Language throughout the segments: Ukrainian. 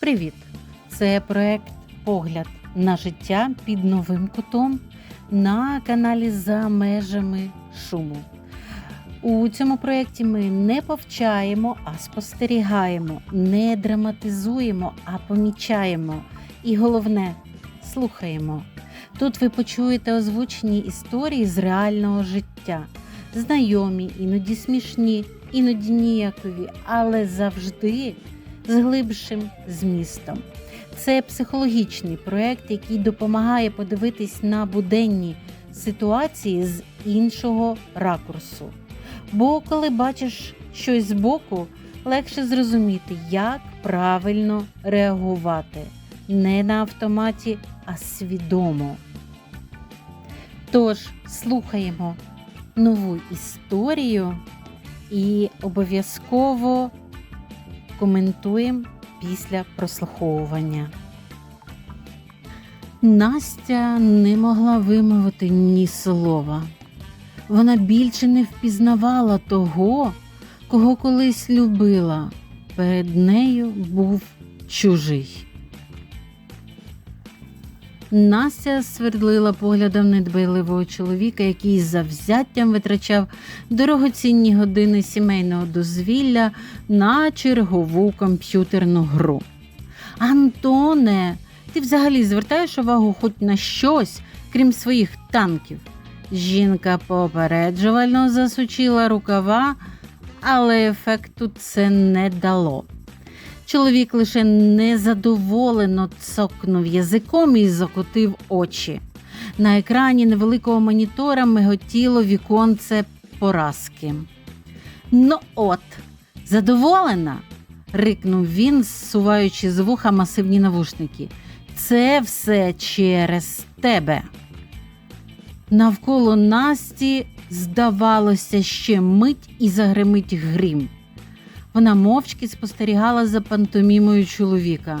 Привіт! Це проект Погляд на життя під новим кутом на каналі За межами шуму. У цьому проєкті ми не повчаємо, а спостерігаємо, не драматизуємо, а помічаємо. І головне слухаємо. Тут ви почуєте озвучені історії з реального життя, знайомі, іноді смішні, іноді ніякові, але завжди з глибшим змістом. Це психологічний проєкт, який допомагає подивитись на буденні ситуації з іншого ракурсу. Бо коли бачиш щось збоку, легше зрозуміти, як правильно реагувати не на автоматі, а свідомо. Тож слухаємо нову історію і обов'язково коментуємо після прослуховування. Настя не могла вимовити ні слова. Вона більше не впізнавала того, кого колись любила. Перед нею був чужий. Настя свердлила поглядом недбайливого чоловіка, який з завзяттям витрачав дорогоцінні години сімейного дозвілля на чергову комп'ютерну гру. Антоне, ти взагалі звертаєш увагу хоч на щось, крім своїх танків. Жінка попереджувально засучила рукава, але ефекту це не дало. Чоловік лише незадоволено цокнув язиком і закотив очі. На екрані невеликого монітора миготіло віконце поразки. Ну от, задоволена? рикнув він, зсуваючи з вуха масивні навушники. Це все через тебе. Навколо Насті, здавалося, ще мить і загримить грім. Вона мовчки спостерігала за пантомімою чоловіка.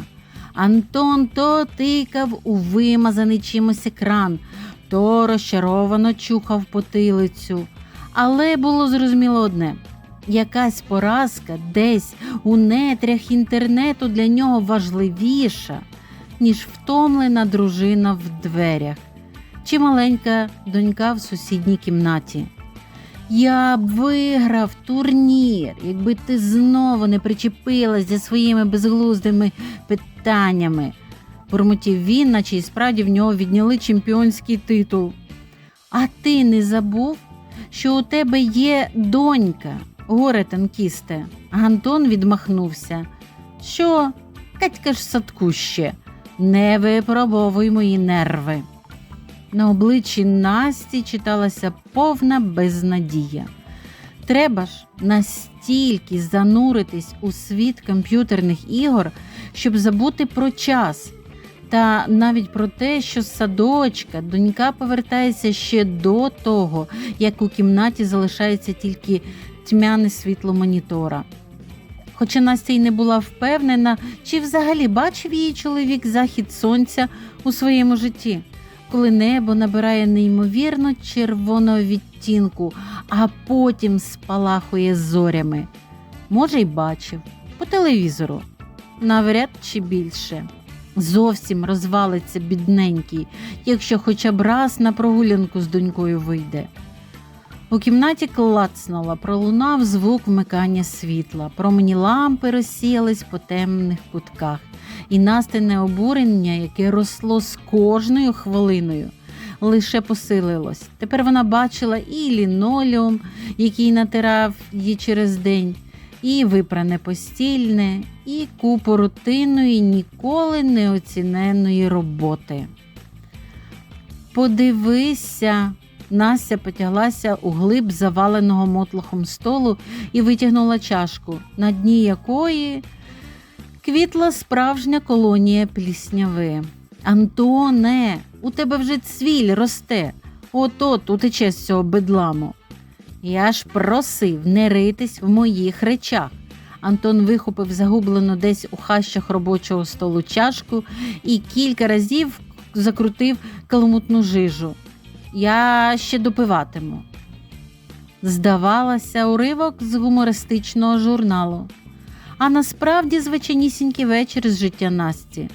Антон то тикав у вимазаний чимось екран, то розчаровано чухав потилицю. Але було зрозуміло одне: якась поразка десь у нетрях інтернету для нього важливіша, ніж втомлена дружина в дверях чи маленька донька в сусідній кімнаті. Я б виграв турнір, якби ти знову не причепилась зі своїми безглуздими питаннями, бурмотів він, наче й справді в нього відняли чемпіонський титул. А ти не забув, що у тебе є донька, горе танкісте. Антон відмахнувся. Що, Катька ж садку ще, не випробовуй мої нерви. На обличчі Насті читалася повна безнадія. Треба ж настільки зануритись у світ комп'ютерних ігор, щоб забути про час, та навіть про те, що з садочка донька повертається ще до того, як у кімнаті залишається тільки тьмяне світло монітора. Хоча Настя й не була впевнена, чи взагалі бачив її чоловік захід сонця у своєму житті коли небо набирає неймовірно червоного відтінку, а потім спалахує зорями. Може, й бачив по телевізору, навряд чи більше. Зовсім розвалиться бідненький, якщо хоча б раз на прогулянку з донькою вийде. У кімнаті клацнула, пролунав звук вмикання світла, промені лампи розсіялись по темних кутках і настине обурення, яке росло з кожною хвилиною, лише посилилось. Тепер вона бачила і лінолеум, який натирав її через день, і випране постільне, і купу рутинної, ніколи не оціненої роботи. Подивися. Настя потяглася у глиб заваленого мотлохом столу і витягнула чашку, на дні якої квітла справжня колонія плісняви. Антоне, у тебе вже цвіль росте, от от утече з цього бедламу. Я ж просив не ритись в моїх речах. Антон вихопив загублено десь у хащах робочого столу чашку і кілька разів закрутив каламутну жижу. Я ще допиватиму. Здавалося, уривок з гумористичного журналу. а насправді звичайнісінький вечір з життя Насті.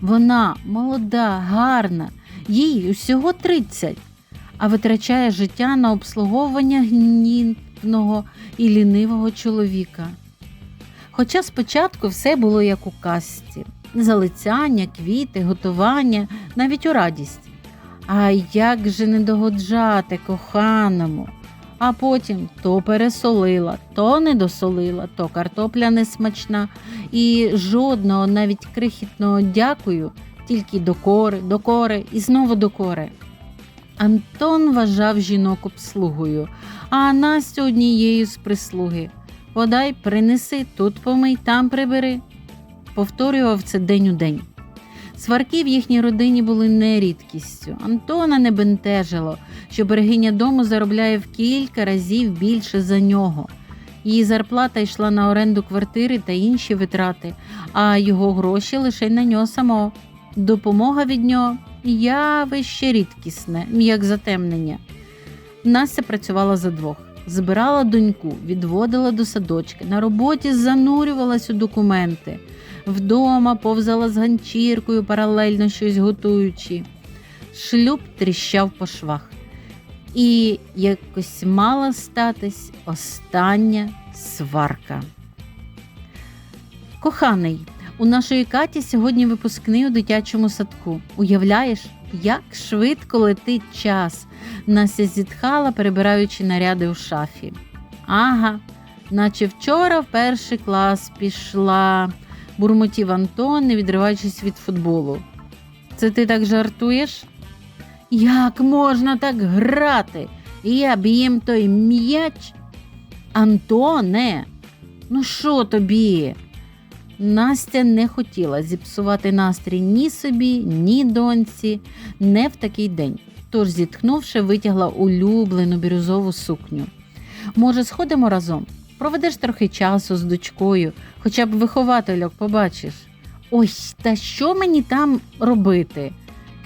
Вона молода, гарна, їй усього 30, а витрачає життя на обслуговування гнівного і лінивого чоловіка. Хоча спочатку все було як у казці залицяння, квіти, готування, навіть у радість. А як же не догоджати коханому? А потім то пересолила, то не досолила, то картопля несмачна, і жодного навіть крихітного дякую, тільки докори, докори і знову докори. Антон вважав жінок обслугою, а Настю однією з прислуги. Подай, принеси, тут помий, там прибери. Повторював це день у день. Сварки в їхній родині були не рідкістю. Антона не бентежило, що берегиня дому заробляє в кілька разів більше за нього. Її зарплата йшла на оренду квартири та інші витрати, а його гроші лише на нього самого. Допомога від нього явище рідкісне, як затемнення. Настя працювала за двох. Збирала доньку, відводила до садочки, на роботі занурювалась у документи, вдома повзала з ганчіркою, паралельно щось готуючи. Шлюб тріщав по швах. І якось мала статись остання сварка. Коханий, у нашої Каті сьогодні випускний у дитячому садку. Уявляєш, як швидко летить час. Настя зітхала, перебираючи наряди у шафі. Ага, наче вчора в перший клас пішла, бурмотів Антон, не відриваючись від футболу. Це ти так жартуєш? Як можна так грати? Я б'єм той м'яч. Антоне, ну що тобі? Настя не хотіла зіпсувати настрій ні собі, ні доньці, не в такий день. Тож, зітхнувши, витягла улюблену бірюзову сукню. Може, сходимо разом? Проведеш трохи часу з дочкою, хоча б виховательок побачиш. Ой, та що мені там робити?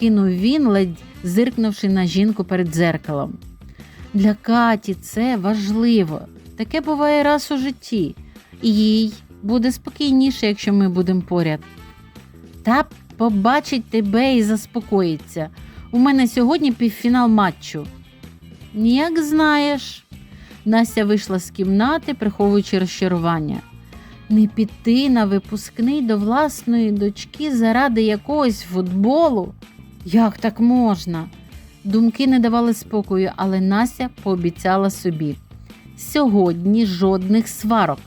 кинув він, ледь зиркнувши на жінку перед дзеркалом. Для Каті це важливо. Таке буває раз у житті, і їй буде спокійніше, якщо ми будемо поряд. Та побачить тебе і заспокоїться. У мене сьогодні півфінал матчу. Як знаєш, Настя вийшла з кімнати, приховуючи розчарування. Не піти на випускний до власної дочки заради якогось футболу. Як так можна? Думки не давали спокою, але Настя пообіцяла собі. Сьогодні жодних сварок.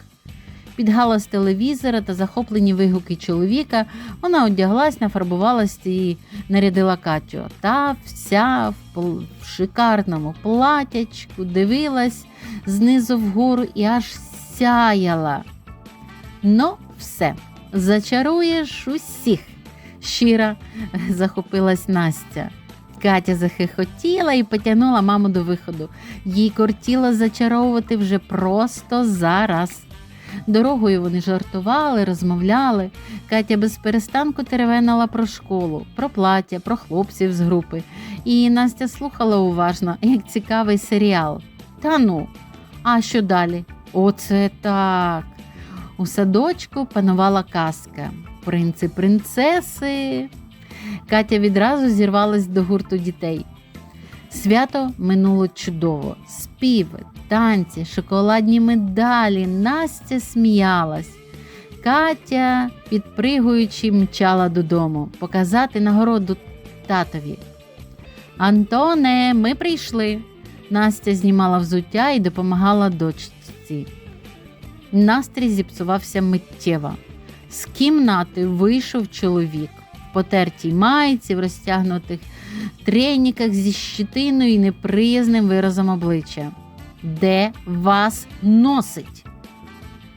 Під галас телевізора та захоплені вигуки чоловіка вона одяглась, нафарбувалась і нарядила Катю. Та вся в, шикарному платячку дивилась знизу вгору і аж сяяла. Ну, все, зачаруєш усіх, щира захопилась Настя. Катя захихотіла і потягнула маму до виходу. Їй кортіло зачаровувати вже просто зараз. Дорогою вони жартували, розмовляли. Катя без перестанку теревенала про школу, про плаття, про хлопців з групи. І Настя слухала уважно, як цікавий серіал. Та ну, а що далі? Оце так. У садочку панувала казка. Принци принцеси. Катя відразу зірвалась до гурту дітей. Свято минуло чудово. Співи, танці, шоколадні медалі. Настя сміялась. Катя, підпригуючи, мчала додому показати нагороду татові. Антоне, ми прийшли. Настя знімала взуття і допомагала дочці. Настрій зіпсувався миттєво. З кімнати вийшов чоловік в потертій майці, в розтягнутих треніках зі щитиною і неприязним виразом обличчя. Де вас носить?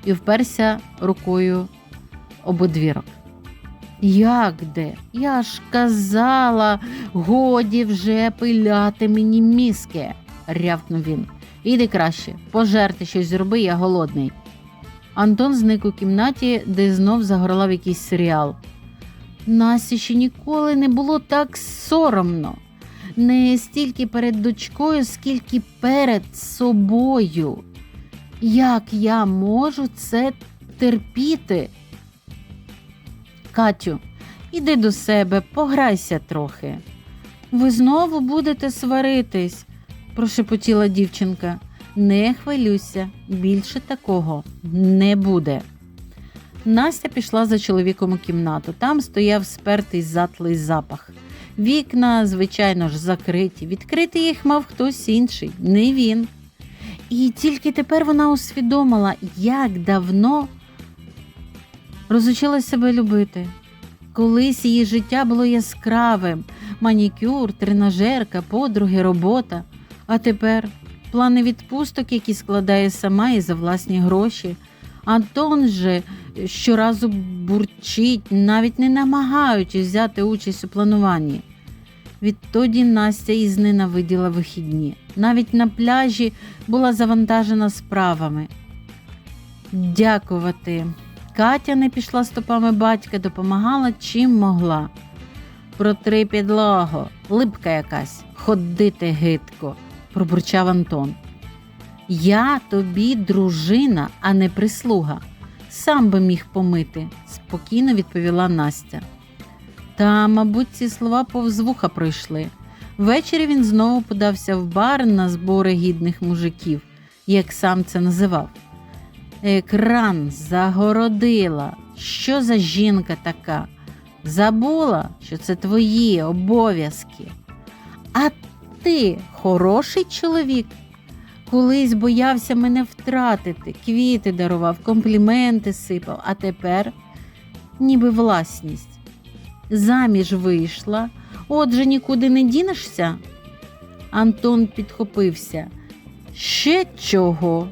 І вперся рукою об одвірок. Як де? Я ж казала, годі вже пиляти мені мізки, рявкнув він. Іди краще, пожерти щось зроби, я голодний. Антон зник у кімнаті, де знов загорлав якийсь серіал. Насі ще ніколи не було так соромно. Не стільки перед дочкою, скільки перед собою. Як я можу це терпіти. Катю, іди до себе, пограйся трохи. Ви знову будете сваритись, прошепотіла дівчинка. Не хвилюйся, більше такого не буде. Настя пішла за чоловіком у кімнату. Там стояв спертий затлий запах. Вікна, звичайно ж, закриті. Відкрити їх мав хтось інший, не він. І тільки тепер вона усвідомила, як давно розучила себе любити. Колись її життя було яскравим: манікюр, тренажерка, подруги, робота. А тепер плани відпусток, які складає сама і за власні гроші. Антон же щоразу бурчить, навіть не намагаючись взяти участь у плануванні. Відтоді Настя і зненавиділа вихідні. Навіть на пляжі була завантажена справами. Дякувати. Катя не пішла стопами батька, допомагала чим могла. Протри підлогу, липка якась, ходити гидко, пробурчав Антон. Я тобі дружина, а не прислуга. Сам би міг помити, спокійно відповіла Настя. Та, мабуть, ці слова повз вуха пройшли. Ввечері він знову подався в бар на збори гідних мужиків, як сам це називав. Екран загородила. Що за жінка така? Забула, що це твої обов'язки. А ти хороший чоловік? Колись боявся мене втратити, квіти дарував, компліменти сипав, а тепер ніби власність. Заміж вийшла, отже нікуди не дінешся. Антон підхопився. Ще чого?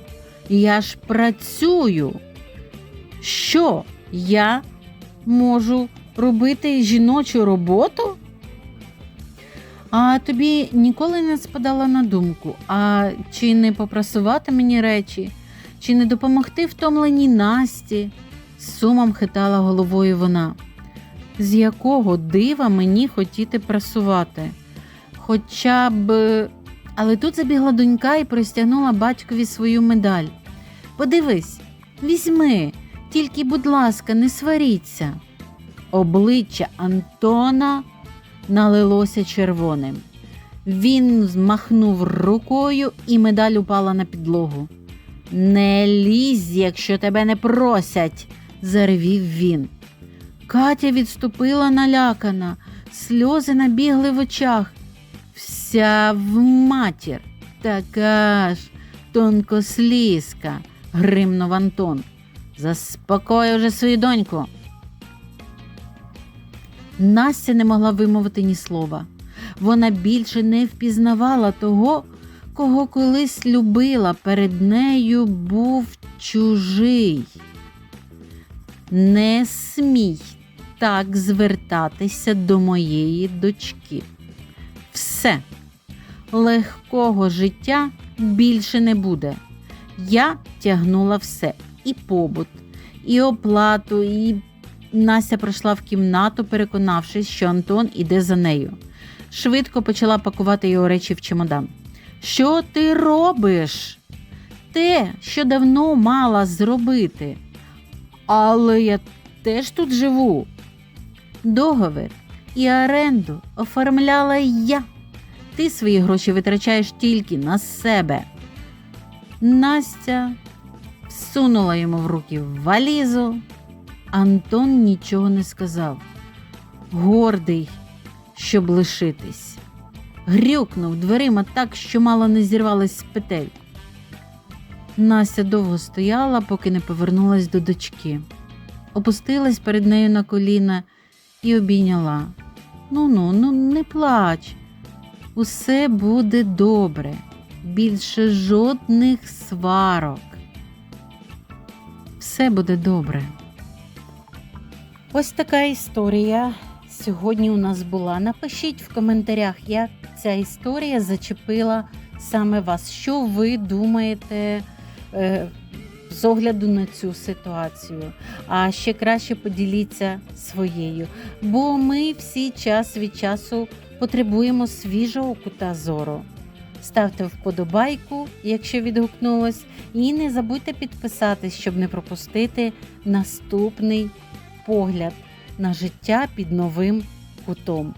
Я ж працюю. Що я можу робити жіночу роботу? А тобі ніколи не спадало на думку, а чи не попрасувати мені речі, чи не допомогти втомленій Насті? З сумом хитала головою вона. З якого дива мені хотіти прасувати? Хоча б. Але тут забігла донька і простягнула батькові свою медаль. Подивись, візьми, тільки, будь ласка, не сваріться. Обличчя Антона налилося червоним. Він змахнув рукою, і медаль упала на підлогу. Не лізь, якщо тебе не просять, заревів він. Катя відступила налякана, сльози набігли в очах. Вся в матір, така ж тонкослізка, гримнув Антон. Заспокой уже свою доньку. Настя не могла вимовити ні слова. Вона більше не впізнавала того, кого колись любила. Перед нею був чужий. Не смій так звертатися до моєї дочки. Все, легкого життя більше не буде. Я тягнула все і побут, і оплату, і Настя пройшла в кімнату, переконавшись, що Антон іде за нею. Швидко почала пакувати його речі в чемодан. Що ти робиш? Те, що давно мала зробити. Але я теж тут живу. Договір і оренду оформляла я. Ти свої гроші витрачаєш тільки на себе. Настя всунула йому в руки валізу. Антон нічого не сказав. Гордий, щоб лишитись. Грюкнув дверима так, що мало не зірвалась з петель. Настя довго стояла, поки не повернулась до дочки. Опустилась перед нею на коліна і обійняла. Ну ну, ну не плач. Усе буде добре. Більше жодних сварок. Все буде добре. Ось така історія сьогодні у нас була. Напишіть в коментарях, як ця історія зачепила саме вас. Що ви думаєте е, з огляду на цю ситуацію? А ще краще поділіться своєю. Бо ми всі час від часу потребуємо свіжого кута зору. ставте вподобайку, якщо відгукнулось, і не забудьте підписатись, щоб не пропустити наступний погляд на життя під новим кутом.